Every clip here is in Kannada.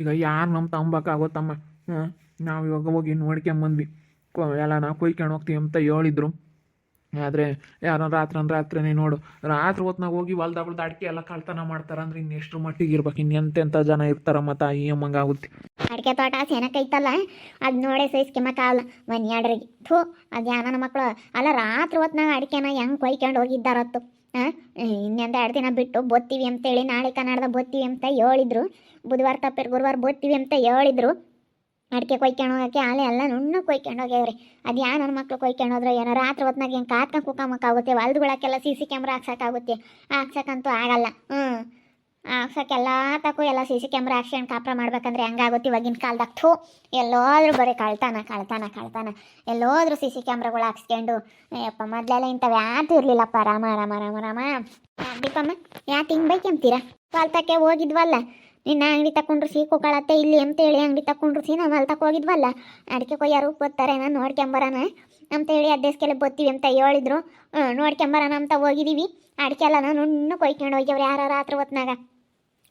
ಈಗ ಯಾರು ನಮ್ಮ ತಂಬಕ್ಕಾಗುತ್ತಮ್ಮ ಹ್ಞೂ ನಾವು ಇವಾಗ ಹೋಗಿ ನೋಡ್ಕೊಂಬಂದ್ವಿ ಎಲ್ಲ ನಾವು ಕೊಯ್ಕೊಂಡು ಹೋಗ್ತೀವಿ ಅಂತ ಹೇಳಿದ್ರು. ಆದರೆ ಯಾರೋ ರಾತ್ರಿ ಅಂದ್ರೆ ರಾತ್ರಿನೇ ನೋಡು, ರಾತ್ರಿ ಹೊತ್ನಾಗ ಹೋಗಿ ಹೊಲ್ದಾಗ ಅಡಿಕೆ ಎಲ್ಲ ಕಳ್ತನ ಮಾಡ್ತಾರೆ ಅಂದ್ರೆ ಇನ್ನು ಎಷ್ಟು ಮಟ್ಟಿಗೆ ಇರ್ಬೇಕು? ಇನ್ನು ಎಂತೆಂಥ ಜನ ಇರ್ತಾರಮ್ಮ ಅಮ್ಮಂಗೆ ಆಗುತ್ತೆ. ಅಡಿಕೆ ತೋಟ ಸೆನಕೈತಲ್ಲ ಅದು ನೋಡೇ ಸಹಿಸ್ಕೆಮಕ್ಕಾಗಲ್ಲ ಮನ್ಯಾಡ್ರಿಗೆ. ಥೂ, ಅದು ಯಾನ ಮಕ್ಕಳು ಅಲ್ಲ, ರಾತ್ರಿ ಹೊತ್ನಾಗ ಅಡಿಕೆನ ಹೆಂಗೆ ಕೊಯ್ಕೊಂಡು ಹೋಗಿದ್ದಾರತ್ತು? ಇನ್ನೊಂದು ಎರಡು ದಿನ ಬಿಟ್ಟು ಬೋತ್ತೀವಿ ಅಂತೇಳಿ ನಾಳೆ ಕನ್ನಡದ ಬೋತ್ತೀವಿ ಅಂತ ಹೇಳಿದ್ರು. ಬುಧವಾರ ತಪ್ಪಿರ್ ಗುರುವಾರ ಬೋತ್ತೀವಿ ಅಂತ ಹೇಳಿದ್ರು. ಅಡಿಕೆ ಕೊಯ್ಕೊಂಡು ಹೋಗೋಕ್ಕೆ ಆಲೆ ಎಲ್ಲ ನುಣ್ಣು ಕೊಯ್ಕೊಂಡು ಹೋಗ್ಯಾವ್ರಿ ಅದು ಯಾ ನನ್ನ ಮಕ್ಳು ಕೊಯ್ಕೊಂಡು ಹೋದ್ರೆ ಏನೋ ರಾತ್ರಿ ಹೊತ್ನಾಗ ಹೆಂಗೆ ಕಾತ್ಕೊಂಡು ಕುಕ್ಕಮಕ್ಕಾಗುತ್ತೆ ಹೊಲ್ದುಗಳಕ್ಕೆಲ್ಲ ಸಿ ಸಿ ಕ್ಯಾಮ್ರಾ ಹಾಕ್ಸೋಕ್ಕಾಗುತ್ತೆ ಹಾಕ್ಸೋಕ್ಕಂತೂ ಆಗಲ್ಲ. ಹ್ಞೂ ಹಾಕ್ಸಕ್ಕೆಲ್ಲ ತಕ್ಕೂ ಎಲ್ಲ ಸಿ ಸಿ ಕ್ಯಾಮ್ರಾ ಹಾಕ್ಸ್ಕೊಂಡು ಕಾಪ್ರ ಮಾಡ್ಬೇಕಂದ್ರೆ ಹೆಂಗಾಗುತ್ತೆ ಇವಾಗಿನ ಕಾಲದಾಗ? ಥೂ, ಎಲ್ಲೋದ್ರೂ ಬರೀ ಕಳ್ತಾನ ಕಳ್ತಾನ ಕಳ್ತಾನ. ಎಲ್ಲೋದ್ರೂ ಸಿ ಸಿ ಕ್ಯಾಮ್ರಾಗಳು ಹಾಕ್ಸ್ಕೊಂಡು, ಅಯ್ಯಪ್ಪ, ಮೊದಲೆಲ್ಲ ಇಂಥವು ಯಾತು ಇರಲಿಲ್ಲಪ್ಪ. ರಾಮ ರಾಮ ರಾಮ ರಾಮ. ದೀಪಮ್ಮ ಯಾಕೆ ಹಿಂಗೆ ಬೈಕೆಂತೀರಾ ಕಾಲ್ತಕ್ಕೆ ಹೋಗಿದ್ವಲ್ಲ? ನಿನ್ನ ಅಂಗಡಿ ತಕೊಂಡ್ರು ಸಿ ಇಲ್ಲಿ ಇಲ್ಲಿ ಅಂತೇಳಿ ಅಂಗಡಿ ತಕೊಂಡ್ರು ಸಿ ನಾವು ಹೊಲ್ತಕ್ಕೆ ಹೋಗಿದ್ವಲ್ಲ? ಅಡಿಕೆ ಕೊಯ್ಯಾರು ಬರ್ತಾರೆ ನಾನು ಅಂತ ಅಂತೇಳಿ ಅಡ್ಡೆಸ್ಕೆಲ್ಲ ಬತ್ತೀವಿ ಅಂತ ಹೇಳಿದ್ರು. ನೋಡ್ಕೊಂಬರೋಣ ಅಂತ ಹೋಗಿದ್ದೀವಿ ಅಡಿಕೆ ಎಲ್ಲ ನಾನು ನುಣ್ಣು ಕೊಯ್ಕೊಂಡು ಹೋಗ್ಯವ್ರು ಯಾರು ರಾತ್ರಿ ಹೊತ್ನಾಗ.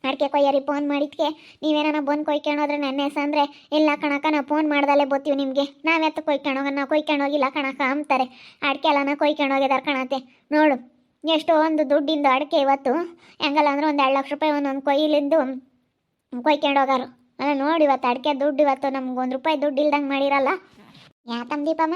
ಅಡಿಕೆ ಕೊಯ್ಯರಿ ಫೋನ್ ಮಾಡಿದ್ಕೆ. ನೀವೇನ ಬಂದು ಕೊಯ್ಕೊಂಡು ಹೋದ್ರೆ ನನ್ನ ಅಂದರೆ, ಇಲ್ಲ ಕಣಕ ನಾವು ಫೋನ್ ಮಾಡ್ದಲ್ಲೇ ಬತ್ತೀವಿ ನಿಮಗೆ. ನಾವೆತ್ತು ಕೊಯ್ಕೊಂಡು ಹೋಗೋಣ ನಾವು ಕೊಯ್ಕೊಂಡು ಹೋಗಿಲ್ಲ ಕಣಕ ಅಂತಾರೆ. ಅಡಿಕೆ ಎಲ್ಲನ ಕೊಯ್ಕೊಂಡು ಹೋಗಿದಾರೆ ಕಣತೆ. ನೋಡು ಎಷ್ಟೋ ಒಂದು ದುಡ್ಡಿಂದು ಅಡಿಕೆ ಇವತ್ತು. ಹೆಂಗಲ್ಲ ಅಂದ್ರೆ ಒಂದು ಎರಡು ಲಕ್ಷ ರೂಪಾಯಿ ಒಂದೊಂದು ಕೊಯ್ಲಿಂದು ಕೊಯ್ಕೊಂಡು ಹೋಗಾರು. ಅಲ್ಲ ನೋಡಿ ಇವತ್ತು ಅಡಿಕೆ ದುಡ್ಡು ಇವತ್ತು ನಮ್ಗೆ ಒಂದು ರೂಪಾಯಿ ದುಡ್ಡು ಇಲ್ದಂಗೆ ಮಾಡಿರಲ್ಲ. ಯಾತಮ್ಮ ದೀಪಮ್ಮ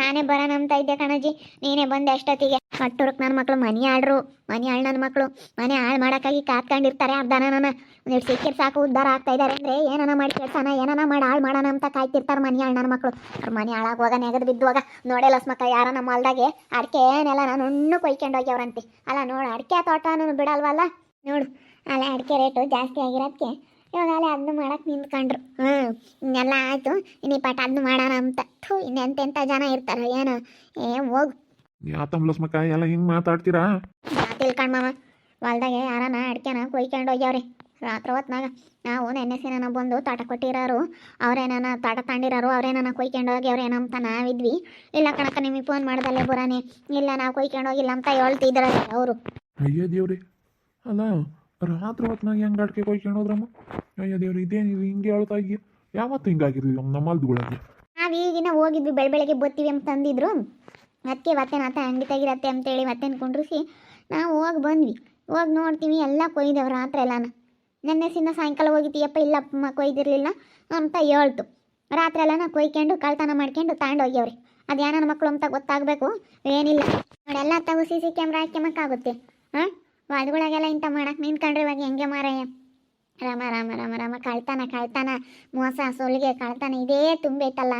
ನಾನೇ ಬರೋಣ ಅಂತ ಇದ್ದೆ ಕಣಜಿ. ನೀನೇ ಬಂದೆ ಅಷ್ಟೊತ್ತಿಗೆ ಮಟ್ಟೂರಕ್ಕೆ ನನ್ನ ಮಕ್ಕಳು ಮನೆ ಆಡ್ರು ಮನೆ ಆಳ್ ನನ್ನ ಮಕ್ಕಳು ಮನೆ ಹಾಳು ಮಾಡೋಕ್ಕಾಗಿ ಕಾತ್ಕೊಂಡಿರ್ತಾರೆ ಅರ್ಧನ ನನ್ನ ಒಂದೆರಡು ಸಿಕ್ಕಿರ್ ಸಾಕು ಉದ್ಧಾರ ಆಗ್ತಾ ಇದ್ದಾರೆ ಅಂದರೆ ಏನನ ಮಾಡಿ ಕೇಳ್ತಾನ ಏನನ ಮಾಡಿ ಹಾಳು ಮಾಡೋಣ ಅಂತ ಕಾಯ್ತಿರ್ತಾರೆ ಮನೆ ಹಾಳು ನನ್ನ ಮಕ್ಕಳು ಅವ್ರ ಮನೆ ಹಾಳಾಗುವಾಗ ನೆಗದು ಬಿದ್ದುವಾಗ, ನೋಡೇ ಲಸ್ಮಕ್ಕ ಯಾರ ನಮ್ಮ ಹೊಲ್ದಾಗೆ ಅಡಿಕೆ ಏನೆಲ್ಲ ನಾನು ಇನ್ನೂ ಕೊಯ್ಕೊಂಡು ಹೋಗ್ಯವ್ರಂತೆ. ಅಲ್ಲ ನೋಡು, ಅಡಿಕೆ ತೋಟನೂ ಬಿಡಲ್ವಲ್ಲ? ನೋಡು, ಅಲ್ಲ ಅಡಿಕೆ ರೇಟು ಜಾಸ್ತಿ ಆಗಿರೋದಕ್ಕೆ ಇವಾಗ ಅಲ್ಲೇ ಅದನ್ನು ಮಾಡಕ್ಕೆ ನಿಂತ್ಕೊಂಡ್ರು. ಹ್ಞೂ ಇನ್ನೆಲ್ಲ ಆಯಿತು, ಇನ್ನೀ ಪಾಠ ಅದನ್ನು ಮಾಡೋಣ ಅಂತ. ಥೂ ಇನ್ನೆಂತೆಂಥ ಜನ ಇರ್ತಾರೆ ಏನು. ಏ, ಹೋಗು. ಯಾತಂಬ್ಲಸ್ ಮಕ್ಕ ಎಲ್ಲ ಹಿಂಗೆ ಮಾತಾಡ್ತೀರಾ? ತಿಳ್ಕೊಂಡು ಮಾಮ ಹೊಲ್ದಾಗೆ ಯಾರನ ಅಡ್ಕೆನ ಕೊಯ್ಕೊಂಡು ಹೋಗ್ಯಾವ್ರಿ. ರಾತ್ರಿ ಹೊತ್ನಾಗ ನಾವು ನೆನ್ನೆ ಸೇನ ಬಂದು ತಾಟ ಕೊಟ್ಟಿರೋರು ಅವ್ರೇನ ತಾಟ ತಗೊಂಡಿರೋರು ಅವ್ರೇನ ಕೊಯ್ಕೊಂಡು ಹೋಗ್ಯವ್ರೇನೋ ಏನಂತ ನಾವಿದ್ವಿ. ಇಲ್ಲ ಕಣಕ ನಿಮಗೆ ಫೋನ್ ಮಾಡ್ದಲ್ಲೇ ಬುರಾನೆ. ಇಲ್ಲ ನಾವು ಕೊಯ್ಕೊಂಡು ಹೋಗಿಲ್ಲ ಅಂತ ಹೇಳ್ತಿದ್ರು ಅವರು. ಅಯ್ಯೋ ದೇವ್ರಿ. ಅಲ್ಲ ರಾತ್ರಿ ಹೊತ್ನಾಗ ಹೆಂಗೆ ಅಡ್ಕೆ ಕೊಯ್ಕೊಂಡು ಹೋದ್ರಮ್ಮ? ಅಯ್ಯೋ ದೇವ್ರಿ ಇದೇ ನೀವು ಹಿಂಗೆ ಹೇಳ್ತಾ ಇದೆಯಾ ಯಾವತ್ತು ಹಿಂಗಾಗಿರ್ಲಿಲ್ಲ ನಮ್ಮ ಮಲ್ದುಗಳಿಗೆ ನಾವು ಈಗಿನ ಹೋಗಿದ್ವಿ ಬೆಳ ಬೆಳಗ್ಗೆ ಬರ್ತೀವಿ ಅಂತ ಅಂದಿದ್ರು. ಅದಕ್ಕೆ ಮತ್ತೆ ಮತ್ತೆ ಅಂಗಡಿ ತೆಗಿರತ್ತೆ ಅಂತೇಳಿ ಮತ್ತೆ ಕುಂಡ್ರಿಸಿ ನಾವು ಹೋಗಿ ಬಂದ್ವಿ. ಹೋಗಿ ನೋಡ್ತೀವಿ, ಎಲ್ಲ ಕೊಯ್ದೇವು ರಾತ್ರಿ ಎಲ್ಲಾನ. ನೆನ್ನೆ ಸಿನ್ನ ಸಾಯಂಕಾಲ ಹೋಗಿದ್ದೀಯಪ್ಪ, ಇಲ್ಲಪ್ಪ ಕೊಯ್ದಿರಲಿಲ್ಲ ಅಂತ ಹೇಳ್ತು. ರಾತ್ರಿ ಎಲ್ಲಾನ ಕೊಯ್ಕೊಂಡು ಕಳ್ತನ ಮಾಡ್ಕೊಂಡು ತಗೊಂಡು ಹೋಗ್ಯವ್ರಿ. ಅದು ಯಾನ ಮಕ್ಕಳು ಅಂತ ಗೊತ್ತಾಗಬೇಕು? ಏನಿಲ್ಲ. ನೋಡೆಲ್ಲ ತಗೋ ಸಿ ಸಿ ಕ್ಯಾಮ್ರಾ ಹಾಕ್ಯಮಕ್ಕಾಗುತ್ತೆ ಹಾಂ? ವಾದಗಳಾಗೆಲ್ಲ ಇಂಥ ಮಾಡಕ್ಕೆ ನಿಂತ್ಕೊಂಡ್ರೆ ಇವಾಗ ಹೆಂಗೆ ಮಾರಾಯ? ರಾಮ ರಾಮ ರಾಮ ರಾಮ ಕಳ್ತಾನ ಕಳ್ತಾನ ಮೋಸ ಸೊಲಿಗೆ ಕಳ್ತಾನ ಇದೇ ತುಂಬೈತಲ್ಲ.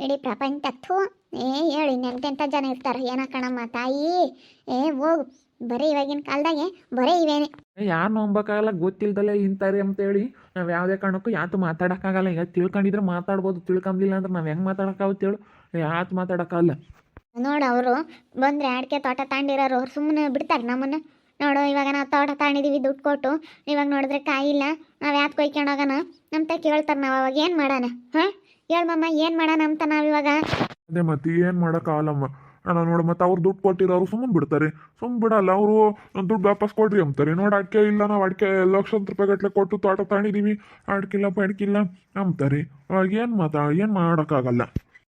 ಇಡೀ ಪ್ರಪಂಚ ಥೂ. ಏ ಹೇಳಿ ಇನ್ನೆಂತೆಂಥ ಜನ ಇರ್ತಾರೆ ಏನ ಕಣಮ್ಮ ತಾಯಿ. ಏ ಹೋಗು. ಬರೀ ಇವಾಗಿನ ಕಾಲದಾಗೆ ಬರೀ ಇವೇನೆ. ಯಾರು ನಂಬಕ್ಕಾಗಲ್ಲ ಗೊತ್ತಿಲ್ದಲೆ ಇಂತಾರೆ ಅಂತ ಹೇಳಿ. ನಾವು ಯಾವುದೇ ಕಾರಣಕ್ಕೂ ಯಾತು ಮಾತಾಡೋಕ್ಕಾಗಲ್ಲ. ಈಗ ತಿಳ್ಕೊಂಡಿದ್ರೆ ಮಾತಾಡ್ಬೋದು ತಿಳ್ಕೊಂಬಿಲ್ಲ ಅಂದ್ರೆ ನಾವು ಹೆಂಗೆ ಮಾತಾಡೋಕ್ಕಾಗುತ್ತೆ ಹೇಳು. ಯಾತು ಮಾತಾಡೋಕ್ಕಾಗಲ್ಲ. ನೋಡು ಅವರು ಬಂದರೆ ಅಡಿಕೆ ತೋಟ ತಾಂಡಿರೋರು ಅವ್ರು ಸುಮ್ಮನೆ ಬಿಡ್ತಾರೆ ನಮ್ಮನ್ನು. ನೋಡು, ಇವಾಗ ನಾವು ತೋಟ ತಾಣಿದೀವಿ, ದುಡ್ಡು ಕೊಟ್ಟು. ಇವಾಗ ನೋಡಿದ್ರೆ ಕಾಯಿ ಇಲ್ಲ. ನಾವು ಯಾತ್ ಕೊಯ್ಕೊಂಡು ಅಂತ ಕೇಳ್ತಾರೆ ನಾವು, ಅವಾಗ ಏನು ಮಾಡೋಣ? ಹಾಂ? ಹೇಳಮ್ಮ ಏನು ಮಾಡೋಣ ಅಂತ ನಾವು ಇವಾಗ? ಅದೇ ಮತ್ತೆ ಏನು ಮಾಡೋಕ್ಕಾಗಲ್ಲಮ್ಮ ಅಣ್ಣ, ನೋಡು, ಮತ್ತೆ ಅವ್ರು ದುಡ್ಡು ಕೊಟ್ಟಿರೋರು ಸುಮ್ಮನೆ ಬಿಡ್ತಾರೆ. ಸುಮ್ಮನೆ ಬಿಡಲ್ಲ, ಅವರು ದುಡ್ಡು ವಾಪಸ್ ಕೊಡ್ರಿ ಅಂತಾರೆ. ನೋಡಿ, ಅಡಿಕೆ ಇಲ್ಲ, ನಾವು ಅಡಿಕೆ ಲಕ್ಷಾಂತರ ರೂಪಾಯಿ ಗಟ್ಟಲೆ ಕೊಟ್ಟು ತೋಟ ತಾಣಿದೀವಿ. ಅಡ್ಕಿಲ್ಲ ಇಲ್ಲ ಅಂತಾರೆ. ಅವಾಗ ಏನು ಮಾತಾ, ಏನು ಮಾಡೋಕ್ಕಾಗಲ್ಲ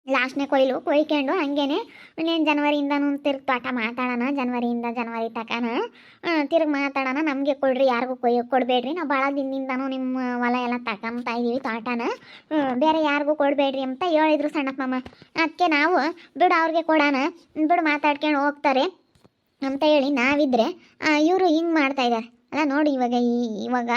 ಲಾಸ್ಟ್ನೇ ಕೊಯ್ಲು, ಕೊಯ್ಕೊಂಡು ಹಂಗೇನೆ ಇನ್ನೇನು ಜನವರಿಯಿಂದನೂ ತಿರ್ಗಿ ಪಾಠ ಮಾತಾಡೋಣ, ಜನವರಿಯಿಂದ ಜನವರಿ ತಕನ ತಿರ್ಗಿ ಮಾತಾಡೋಣ, ನಮಗೆ ಕೊಡ್ರಿ, ಯಾರಿಗೂ ಕೊಯ್, ಕೊಡಬೇಡ್ರಿ. ನಾವು ಭಾಳ ದಿನದಿಂದನೂ ನಿಮ್ಮ ಹೊಲ ಎಲ್ಲ ತಗೊಂತಾ ಇದ್ದೀವಿ ತೋಟನ. ಬೇರೆ ಯಾರಿಗೂ ಕೊಡಬೇಡ್ರಿ ಅಂತ ಹೇಳಿದ್ರು ಸಣ್ಣಪ್ಪಮ್ಮ ಅದಕ್ಕೆ ನಾವು, ಬಿಡು ಅವ್ರಿಗೆ ಕೊಡೋಣ, ಬಿಡು ಮಾತಾಡ್ಕೊಂಡು ಹೋಗ್ತಾರೆ ಅಂತ ಹೇಳಿ ನಾವಿದ್ರೆ ಇವರು ಹಿಂಗೆ ಮಾಡ್ತಾ ಇದ್ದಾರೆ. ಅಲ್ಲ ನೋಡಿ, ಇವಾಗ ಈ ಇವಾಗ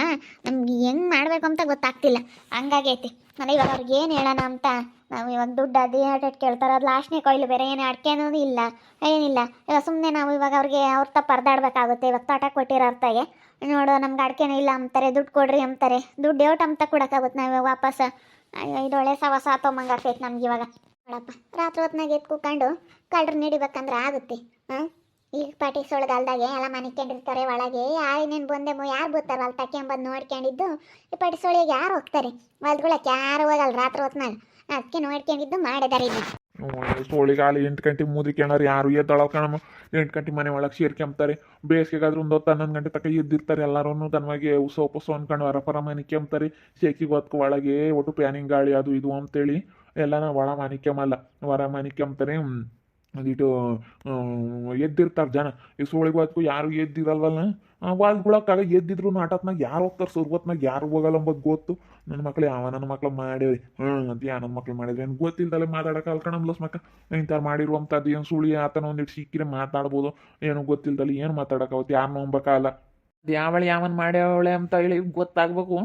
ನಮ್ಗೆ ಹೆಂಗೆ ಮಾಡಬೇಕು ಅಂತ ಗೊತ್ತಾಗ್ತಿಲ್ಲ. ಹಂಗಾಗೈತಿ ನಾನು ಇವಾಗ ಅವ್ರಿಗೆ ಏನು ಹೇಳೋಣ ಅಂತ? ನಾವು ಇವಾಗ ದುಡ್ಡು ಅದೇ ಏಟ್ ಕೇಳ್ತಾರೆ. ಅದು ಲಾಸ್ಟ್ನೇ ಕೊಯ್ಲು, ಬೇರೆ ಏನು ಅಡ್ಕೆ ಅನ್ನೋದು ಇಲ್ಲ. ಏನಿಲ್ಲ. ಇವಾಗ ಸುಮ್ಮನೆ ನಾವು ಇವಾಗ ಅವ್ರಿಗೆ ಅವ್ರ ತಪ್ಪ ಪರ್ದಾಡ್ಬೇಕಾಗುತ್ತೆ ಇವಾಗ ತೋಟ ಕೊಟ್ಟಿರೋ ಅರ್ಥಗೆ. ನೋಡು, ನಮ್ಗೆ ಅಡಿಕೆನೂ ಇಲ್ಲ ಅಂತಾರೆ. ದುಡ್ಡು ಕೊಡ್ರಿ ಅಂತಾರೆ. ದುಡ್ಡು ಏಟ್ ಅಂತ ಕೊಡೋಕ್ಕಾಗುತ್ತೆ ನಾವು ವಾಪಸ್? ಇದೊಳೆ ಸವಾಸ ಆತೊಮ್ಮಂಗೆ ಆಗ್ತೈತೆ ನಮ್ಗೆ ಇವಾಗ. ನೋಡಪ್ಪ. ರಾತ್ರಿ ಹೊತ್ನಾಗ ಎತ್ ಕೂತ್ಕೊಂಡು ಕಳ್ರು ನಡಿಬೇಕಂದ್ರೆ ಆಗುತ್ತೆ. ಹಾಂ? ಈಗ ಪಾಟಿ ಸೊಳಗಲ್ದಾಗೆ ಎಲ್ಲ ಮನಿಕೊಂಡಿರ್ತಾರೆ ಒಳಗೆ. ಯಾರು ಇನ್ನೇನು ಬಂದೆ ಯಾರು ಬರ್ತಾರೆ ಅಲ್ಲಿ ತಕ್ಕೊಂಬಂದು ನೋಡ್ಕೊಂಡಿದ್ದು ಈ ಪಾಟಿ ಸೊಳಿಗೆ ಯಾರು ಹೋಗ್ತಾರೆ? ಹೊಲ್ದ್ಕೊಳಕ್ಕೆ ಯಾರು ಹೋಗಲ್ಲ ರಾತ್ರಿ ಹೊತ್ನಾಗ. ಅದಕ್ಕೆ ನೋಡ್ಕೊಂಡಿದ್ದು ಮಾಡಿದಾರೆ ಇದು ಸೋಳಿಗಾಲ ಎಂಟು ಗಂಟೆ ಮುದ್ರಿಕೆಣಾರು ಯಾರು ಎದ್ದಳ ಕಣಮ್ಮ. ಎಂಟು ಗಂಟೆ ಮನೆ ಒಳಗೆ ಸೇರ್ಕೊಂಬ್ತಾರೆ ಬೇಸಿಗೆಗಾದ್ರೂ ಒಂದು ಹೊತ್ತು ಹನ್ನೊಂದು ಗಂಟೆ ತನಕ ಎದ್ದಿರ್ತಾರೆ ಎಲ್ಲರೂ ತನ್ಮಗೆ ಉಸ ಉಪಸ ಅನ್ಕೊಂಡು ಅರಪರ ಮನೆ ಕೆಂಬ್ತಾರೆ ಶೇಕಿಗೆ ಹೊತ್ಕೊ ಒಳಗೆ ಒಟ್ಟು ಪ್ಯಾನಿಂಗ್ ಗಾಳಿ ಅದು ಇದು ಅಂತೇಳಿ ಎಲ್ಲನ ಒಳ ಮನಿಕ್ಯಮಲ್ಲ ಹೊರ ಮನಿಕ್ಯಂತಾರೆ ಒಂದಿಟ್ಟು ಎದ್ದಿರ್ತಾರೆ ಜನ. ಈ ಸೋಳಿಗೆ ಹೊತ್ಕು ಯಾರು ಎದ್ದಿರಲ್ವಲ್ಲ? ವಾಲ್ಗುಳಕ್ಕಾಗ ಎದ್ದಿದ್ರು ನಾಟತ್ನಾಗ ಯಾರು ಹೋಗ್ತಾರೆ? ಸುರ್ವತ್ನಾಗ ಯಾರು ಹೋಗಲ್ಲ ಅಂಬೋದು ಗೊತ್ತು. ನನ್ನ ಮಕ್ಳು ಯಾವ ನನ್ನ ಮಕ್ಳು ಮಾಡಿರಿ ಹ್ಞೂ ಅಂತ ಯಾ ನನ್ನ ಮಕ್ಳು ಮಾಡಿದ್ರಿ ಏನು ಗೊತ್ತಿಲ್ದಲೆ ಮಾತಾಡಕ್ಕೆ ಅಲ್ಕಣಮ್ಲಸ್ ಮಕ್ಕ? ಇಂಥವ್ರು ಮಾಡಿರುವಂಥದ್ದು ಏನು ಸುಳಿ ಆತನ ಒಂದಿಟ್ಟು ಸಿಕ್ಕಿದ್ರೆ ಮಾತಾಡ್ಬೋದು. ಏನು ಗೊತ್ತಿಲ್ದಲ್ಲಿ ಏನು ಮಾತಾಡೋಕ್ಕಾಗುತ್ತೆ? ಯಾರು ನಂಬಕ್ಕಾಗಲ್ಲ. ಅದು ಯಾವಳು ಯಾವನ್ ಮಾಡ್ಯಾವಳೆ ಅಂತ ಹೇಳಿ ಗೊತ್ತಾಗ್ಬೇಕು.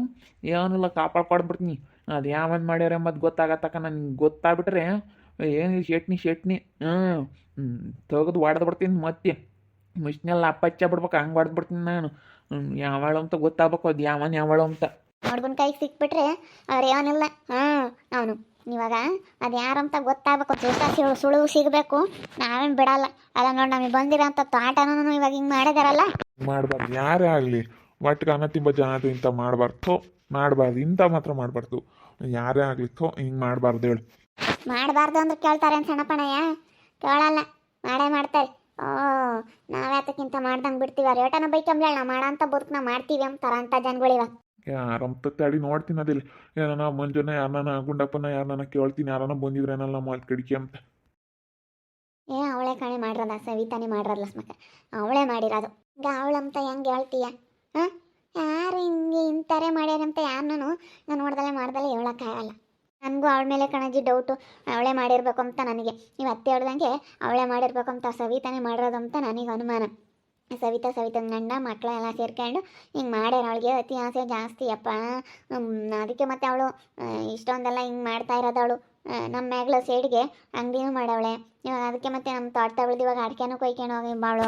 ಏನಿಲ್ಲ ಕಾಪಾಡ್ಕೊಡ್ಬಿಡ್ತೀನಿ. ಅದು ಯಾವನ್ ಮಾಡ್ಯಾರ ಎಂಬುದು ಗೊತ್ತಾಗತ್ತಕ್ಕ. ನನಗೆ ಗೊತ್ತಾಗ್ಬಿಟ್ರೆ ಏನು ಶೆಟ್ನಿ ಶೆಟ್ನಿ? ಹ್ಞೂ ತೆಗೆದು ಹೊಡೆದು ಬಿಡ್ತೀನಿ ಮತ್ತೆ. ಮಿಷ್ನೆಲ್ಲ ಅಪ್ಪಚ್ಚ ಬಿಡ್ಬೇಕು ಹಂಗೆ ಹೊಡೆದು ಬಿಡ್ತೀನಿ ನಾನು. ಯಾವಳು ಅಂತ ಗೊತ್ತಾಗಬೇಕು ಅದು ಯಾವನ್ ಯಾವಳು ಅಂತ. ನೋಡ್ಗುನ್ ಕೈಗೆ ಸಿಕ್ಬಿಟ್ರೆ ಅವ್ರು ಏನಿಲ್ಲ ಹಾಂ ಅವನು. ಇವಾಗ ಅದು ಯಾರಂತ ಗೊತ್ತಾಗಬೇಕು ಜೋಸ ಸುಳು ಸಿಗಬೇಕು. ನಾವೇನು ಬಿಡಲ್ಲ. ಅಲ್ಲ ನೋಡಿ ನಮಗೆ ಬಂದಿರೋಂಥ ತೋಟನೂ ಇವಾಗ ಹಿಂಗೆ ಮಾಡಿದಾರಲ್ಲ. ಮಾಡಬಾರ್ದು. ಯಾರೇ ಆಗಲಿ ಒಟ್ಟಿಗೆ ಅನ್ನ ತಿಂಬ ಜನ ಇಂಥ ಮಾಡಬಾರ್ದು. ಥೋ ಮಾಡಬಾರ್ದು. ಇಂಥ ಮಾತ್ರ ಮಾಡಬಾರ್ದು. ಯಾರೇ ಆಗಲಿ ಥೋ ಹಿಂಗೆ ಮಾಡಬಾರ್ದು ಹೇಳಿ. ಮಾಡಬಾರ್ದು ಅಂದ್ರೆ ಕೇಳ್ತಾರೆ ಅಂತ ಸಣ್ಣಪ್ಪಣಯ್ಯ ಕೇಳಲ್ಲ. ಮಾಡೇ ಮಾಡ್ತಾರೆ. ಓ ನಾವ್ಯಾತಕ್ಕಿಂತ ಮಾಡ್ದಂಗೆ ಬಿಡ್ತೀವಿ. ಅವ್ರು ಏಟನ ಬೈಕಂಬ್ಲ ನಾವು ಮಾಡಂತ ಬದುಕು ನಾವು ಮಾಡ್ತೀವಿ ಅಂತಾರ ಅಂತ ಜನಗಳು ಇವಾಗ ಯಾರಂತ ತಡಿ ನೋಡ್ತೀನಿ ಅದಿಲ್ಲ. ಏನನ ಮಂಜುನ ಯಾರನ್ನ ಗುಂಡಪ್ಪನ ಯಾರನ್ನ ಕೇಳ್ತೀನಿ. ಯಾರನ್ನ ಬಂದಿದ್ರೇನಲ್ಲ ನಮ್ಮ ಅಲ್ಲಿ ಕಡಿಕೆ ಅಂತ. ಏ ಅವಳೆ ಕಣೆ ಮಾಡ್ರಲ್ಲ ಸವಿತಾನೆ ಮಾಡಿರಲ್ಲ ಸ್ಮಕ ಅವಳೆ ಮಾಡಿರೋದು. ಈಗ ಅವಳಂತ ಹೆಂಗೆ ಹೇಳ್ತೀಯ? ಹಾಂ? ಯಾರು ಹಿಂಗೆ ಇಂಥಾರೆ ಮಾಡ್ಯಾರಂತ ಯಾರನ್ನೂ? ನಾನು ನೋಡ್ದಲೆ ಮಾಡ್ದಲೆ ಹೇಳೋಕ್ಕಾಗಲ್ಲ. ನನಗೂ ಅವಳ ಮೇಲೆ ಕಣಜಿ ಡೌಟು ಅವಳೇ ಮಾಡಿರ್ಬೇಕು ಅಂತ ನನಗೆ. ನೀವು ಅತ್ತೆ ಹೇಳ್ದಂಗೆ ಅವಳೇ ಮಾಡಿರ್ಬೇಕು ಅಂತ ಸವಿತಾನೇ ಮಾಡಿರೋದು ಅಂತ ನನಗೆ ಅನುಮಾನ. ಸವಿತಾ ಸವಿತನ ಗಂಡ ಮಕ್ಕಳೆಲ್ಲ ಸೇರ್ಕೊಂಡು ಹಿಂಗೆ ಮಾಡ್ಯಾರ ಅವಳಿಗೆ. ಅತಿ ಆಸೆ ಜಾಸ್ತಿ ಅಪ್ಪ. ಅದಕ್ಕೆ ಮತ್ತೆ ಅವಳು ಇಷ್ಟೊಂದೆಲ್ಲ ಹಿಂಗೆ ಮಾಡ್ತಾ ಇರೋದು ಅವಳು ನಮ್ಮ ಮ್ಯಾಗ್ಲ ಸೈಡ್ಗೆ ಅಂಗಡಿನೂ ಮಾಡವಳೆ. ಇವಾಗ ಅದಕ್ಕೆ ಮತ್ತೆ ನಮ್ಮ ತೋಟ ಬೆಳೆದು ಇವಾಗ ಅಡಿಕೆನೂ ಕೊಯ್ಕೊಂಡು ಹೋಗಿ, ಬಾಳು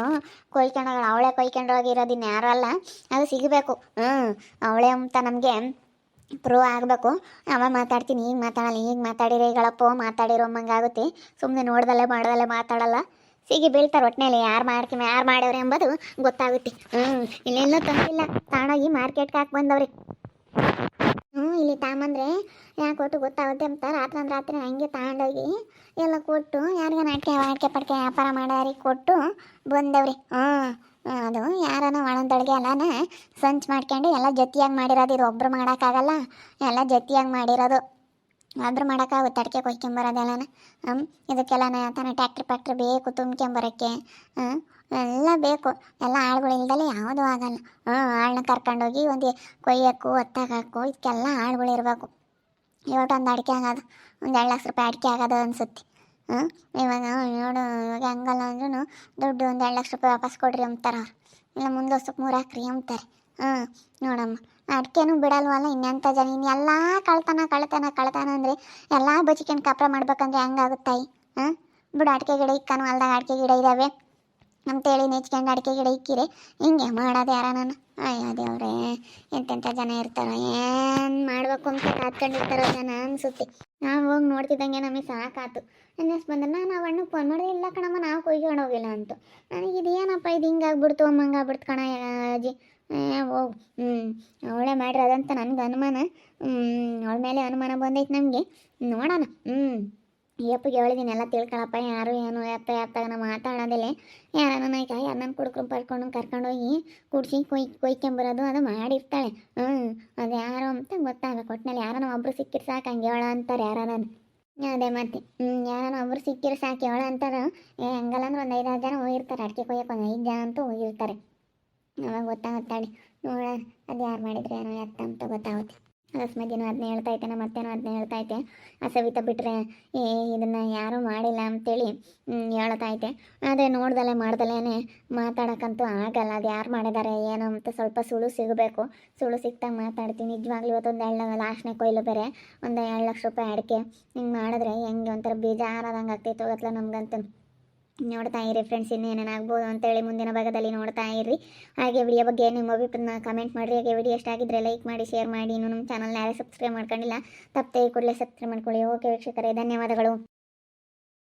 ಕೊಯ್ಕೊಂಡು ಅವಳೆ ಕೊಯ್ಕೊಂಡು ಹೋಗಿರೋದು ಇನ್ನು ಯಾರೂ ಅಲ್ಲ. ಅದು ಸಿಗಬೇಕು. ಹ್ಞೂ ಅವಳೇ ಅಂತ ನಮಗೆ ಪ್ರೂವ್ ಆಗಬೇಕು. ಅವಾಗ ಮಾತಾಡ್ತೀನಿ ಈಗ ಮಾತಾಡಲ್ಲ ಈಗ ಮಾತಾಡಿರೋ ಗಳಪ್ಪ, ಮಾತಾಡಿರೋ ಆಗುತ್ತೆ. ಸುಮ್ಮನೆ ನೋಡ್ದಲ್ಲೇ ಮಾಡ್ದಲ್ಲೇ ಮಾತಾಡಲ್ಲ. ಸಿಗಿ ಬೀಳ್ತಾರೆ ಒಟ್ಟಿನಲ್ಲಿ ಯಾರು ಮಾಡ್ಕಿ ಯಾರು ಮಾಡ್ಯವ್ರೆ ಎಂಬುದು ಗೊತ್ತಾಗುತ್ತೆ. ಹ್ಞೂ ಇಲ್ಲೆಲ್ಲ ತಂದಿಲ್ಲ ತಗೊಂಡೋಗಿ ಮಾರ್ಕೆಟ್ಗೆ ಹಾಕಿ ಬಂದವ್ರಿ. ಹ್ಞೂ ಇಲ್ಲಿ ತಗೊಂಬಂದ್ರೆ ಯಾಕೆ ಕೊಟ್ಟು ಗೊತ್ತಾಗುತ್ತೆ ಅಂತ ರಾತ್ರಿ ಅಂದ್ರೆ ರಾತ್ರಿ ಹಂಗೆ ತಗೊಂಡೋಗಿ ಎಲ್ಲ ಕೊಟ್ಟು ಯಾರಿಗಾನ ಅಡಿಕೆ ಅಡಿಕೆ ಪಡಿಕೆ ವ್ಯಾಪಾರ ಮಾಡೋರಿಗೆ ಕೊಟ್ಟು ಬಂದವ್ರಿ. ಹ್ಞೂ ಅದು ಯಾರನ ಒಳಂದೊಳಗೆ ಎಲ್ಲನ ಸಂಚ್ ಮಾಡ್ಕೊಂಡು ಎಲ್ಲ ಜೊತೆಯಾಗಿ ಮಾಡಿರೋದು ಇದು ಒಬ್ರು ಮಾಡೋಕ್ಕಾಗಲ್ಲ. ಎಲ್ಲ ಜೊತೆಯಾಗಿ ಮಾಡಿರೋದು. ಒಬ್ರು ಮಾಡೋಕ್ಕಾಗುತ್ತೆ ಅಡಿಕೆ ಹ್ಞೂ ಇದಕ್ಕೆಲ್ಲ ತಾನೇ ಟ್ಯಾಕ್ಟ್ರಿ ಪ್ಯಾಕ್ಟ್ರಿ ಬೇಕು ತುಂಬ್ಕೊಂಬರೋಕ್ಕೆ? ಎಲ್ಲ ಬೇಕು. ಎಲ್ಲ ಆಳುಗಳು ಇಲ್ದಲೆ ಯಾವುದೂ ಆಗಲ್ಲ. ಹ್ಞೂ ಆಳನ್ನ ಕರ್ಕೊಂಡೋಗಿ ಒಂದು ಕೊಯ್ಯೋಕ್ಕೂ, ಒತ್ತಾಗಕ್ಕೂ ಇದಕ್ಕೆಲ್ಲ ಆಳುಗಳು ಇರಬೇಕು. ಇವತ್ತು ಅಡಿಕೆ ಆಗೋದು, ಒಂದು ಎರಡು ಲಕ್ಷ ರೂಪಾಯಿ ಅಡಿಕೆ ಆಗೋದು ಅನಿಸುತ್ತೆ. ಇವಾಗ ನೋಡು, ಇವಾಗ ಹಂಗಲ್ಲ ಅಂದ್ರೂ ದುಡ್ಡು ಒಂದು ಎರಡು ಲಕ್ಷ ರೂಪಾಯಿ ವಾಪಸ್ ಕೊಡ್ರಿ ಅವ್ರು ಇಲ್ಲ ಮುಂದೆ ವರ್ಷಕ್ಕೆ ಮೂರು ಹಾಕ್ರಿ ಅಂತಾರೆ ಹಾಂ ನೋಡಮ್ಮ. ಅಡಿಕೆನೂ ಬಿಡಲ್ವಲ್ಲ ಇನ್ನೆಂಥ ಜನ ಇನ್ನೆಲ್ಲ ಕಳ್ತನ ಕಳ್ತನ ಕಳ್ತನ ಅಂದರೆ ಎಲ್ಲ ಬಚ್ಕೊಂಡು ಕಾಪ್ರ ಮಾಡ್ಬೇಕಂದ್ರೆ ಹೆಂಗಾಗುತ್ತಾಯಿ? ಹಾಂ ಬಿಡು, ಅಡಿಕೆ ಗಿಡ ಇಕ್ಕನು ಅಲ್ದಾಗ ಅಡಿಕೆ ಗಿಡ ಇದ್ದಾವೆ ಅಂತೇಳಿ ನೆಚ್ಕೊಂಡು ಅಡಿಕೆ ಗಿಡ ಇಕ್ಕಿರಿ. ಹಿಂಗೆ ಮಾಡೋದು ಯಾರ ನಾನು ಅಯ್ಯೋ ದೇವ್ರೇ ಎಂತೆಂಥ ಜನ ಇರ್ತಾರೋ, ಏನು ಮಾಡಬೇಕು ಅಂತ ಕಾತ್ಕೊಂಡಿರ್ತಾರೋ ಜನ ಅನ್ಸುತ್ತೆ. ನಾವು ಹೋಗಿ ನೋಡ್ತಿದ್ದಂಗೆ ನಮಗೆ ಸಾಕಾತು. ಅನ್ನಿಸ್ ಬಂದ್ರೆ ನಾನು ಅಣ್ಣಗೆ ಫೋನ್ ಮಾಡಿದೆ, ಇಲ್ಲ ಕಣಮ್ಮ, ನಾವು ಕೊಯ್ಕೊಂಡು ಹೋಗಿಲ್ಲ ಅಂತ. ನನಗೆ ಇದೇನಪ್ಪ ಇದು ಹಿಂಗಾಗ್ಬಿಡ್ತು ಅಮ್ಮಂಗಾಗ್ಬಿಡ್ತು ಕಣ ಅಜ್ಜಿ. ಹೋಗು ಹ್ಞೂ ಅವಳೇ ಮಾಡಿರೋದಂತ ನನಗೆ ಅನುಮಾನ. ಅವಳ ಮೇಲೆ ಅನುಮಾನ ಬಂದೈತೆ ನಮಗೆ. ನೋಡೋಣ ಹ್ಞೂ ಯಪ್ಪಗೆ ಹೇಳಿದೀನಿ ಎಲ್ಲ ತಿಳ್ಕೊಳಪ್ಪ, ಯಾರು ಏನು ಎತ್ತ ಎತ್ತಾಗ ಮಾತಾಡೋದಿಲ್ಲ. ಯಾರನ್ನ ನಾಯ್ಕ ಯಾರನ್ನ ಕುಡ್ಕೊಂಡು ಪಡ್ಕೊಂಡು ಕರ್ಕೊಂಡೋಗಿ ಕುಡ್ಸಿ ಕೊಯ್, ಕೊಯ್ಕೊಂಬರೋದು ಅದು ಮಾಡಿರ್ತಾಳೆ. ಹ್ಞೂ ಅದು ಯಾರು ಅಂತ ಗೊತ್ತಾಗಬೇಕು ಒಟ್ಟಿನಲ್ಲಿ ಯಾರನ್ನ ಒಬ್ರು ಸಿಕ್ಕಿರ್ ಸಾಕು, ಹಂಗೆ ಹೇಳ ಅಂತಾರೆ ಯಾರನ್ನ ಅದೇ ಮತ್ತೆ ಹ್ಞೂ ಯಾರನ್ನ ಒಬ್ರು ಸಿಕ್ಕಿರ್ ಸಾಕು, ಹೇಳ ಅಂತಾರೆ, ಏ ಹಂಗಲ್ಲ ಅಂದ್ರೆ ಒಂದು ಐದಾರು ಜನ ಹೋಗಿರ್ತಾರೆ, ಅಡಿಕೆ ಕೊಯ್ಯಕ್ಕೆ ಒಂದು ಐದು ಜನ ಅಂತೂ ಹೋಗಿರ್ತಾರೆ. ಅವಾಗ ಗೊತ್ತಾಗುತ್ತಾಳೆ, ನೋಡ, ಅದು ಯಾರು ಮಾಡಿದ್ರೆ, ಏನೋ ಎತ್ತ ಅಂತ ಗೊತ್ತಾಗುತ್ತೆ. ಅಕಸ್ಮಾತ್ ಅದನ್ನ ಹೇಳ್ತಾ ಐತೆ ನಮ್ಮ ಅತ್ತೆನೂ ಅದನ್ನ ಹೇಳ್ತಾ ಐತೆ ಆ ಸವಿತಾ ಬಿಟ್ಟರೆ ಏ, ಇದನ್ನು ಯಾರೂ ಮಾಡಿಲ್ಲ ಅಂತೇಳಿ ಹೇಳ್ತಾ ಐತೆ ಆದರೆ ನೋಡ್ದಲೆ ಮಾಡ್ದಲೇ ಮಾತಾಡೋಕ್ಕಂತೂ ಆಗಲ್ಲ. ಅದು ಯಾರು ಮಾಡಿದ್ದಾರೆ ಏನು ಅಂತ ಸ್ವಲ್ಪ ಸುಳು ಸಿಗಬೇಕು. ಸುಳು ಸಿಕ್ತಾಗ ಮಾತಾಡ್ತೀನಿ. ನಿಜವಾಗ್ಲೂ ಇವತ್ತೊಂದು ಎರಡು ಲಾಸ್ಟ್ನೇ ಕೊಯ್ಲು ಬೇರೆ. ಒಂದು ಎರಡು ಲಕ್ಷ ರೂಪಾಯಿ ಅಡಿಕೆ ಹಿಂಗೆ ಮಾಡಿದ್ರೆ ಹೆಂಗೆ ಒಂಥರ ಬೇಜಾರಾದಂಗೆ ಆಗ್ತೈತೆ ಹೋಗತ್ಲ ನಮ್ಗಂತೂ. ನೋಡ್ತಾ ಇರಿ ಫ್ರೆಂಡ್ಸ್ ಇನ್ನೇನೇನಾಗ್ಬೋದು ಅಂತೇಳಿ ಮುಂದಿನ ಭಾಗದಲ್ಲಿ ನೋಡ್ತಾ ಇರಿ. ಹಾಗೆ ವಿಡಿಯೋ ಬಗ್ಗೆ ನಿಮ್ಮ ಅಭಿಪ್ರಾಯನ ಕಮೆಂಟ್ ಮಾಡಿರಿ. ಹಾಗೆ ವಿಡಿಯೋ ಇಷ್ಟ ಆಗಿದ್ರೆ ಲೈಕ್ ಮಾಡಿ ಶೇರ್ ಮಾಡಿ. ಇನ್ನೂ ನಮ್ಮ ಚಾನಲ್ನ ಯಾರೇ ಸಬ್ಸ್ಕ್ರೈಬ್ ಮಾಡ್ಕೊಂಡಿಲ್ಲ, ತಪ್ಪದೆ ಕೂಡಲೇ ಸಬ್ಸ್ಕ್ರೈಬ್ ಮಾಡ್ಕೊಳ್ಳಿ. ಓಕೆ ವೀಕ್ಷಕರೇ, ಧನ್ಯವಾದಗಳು.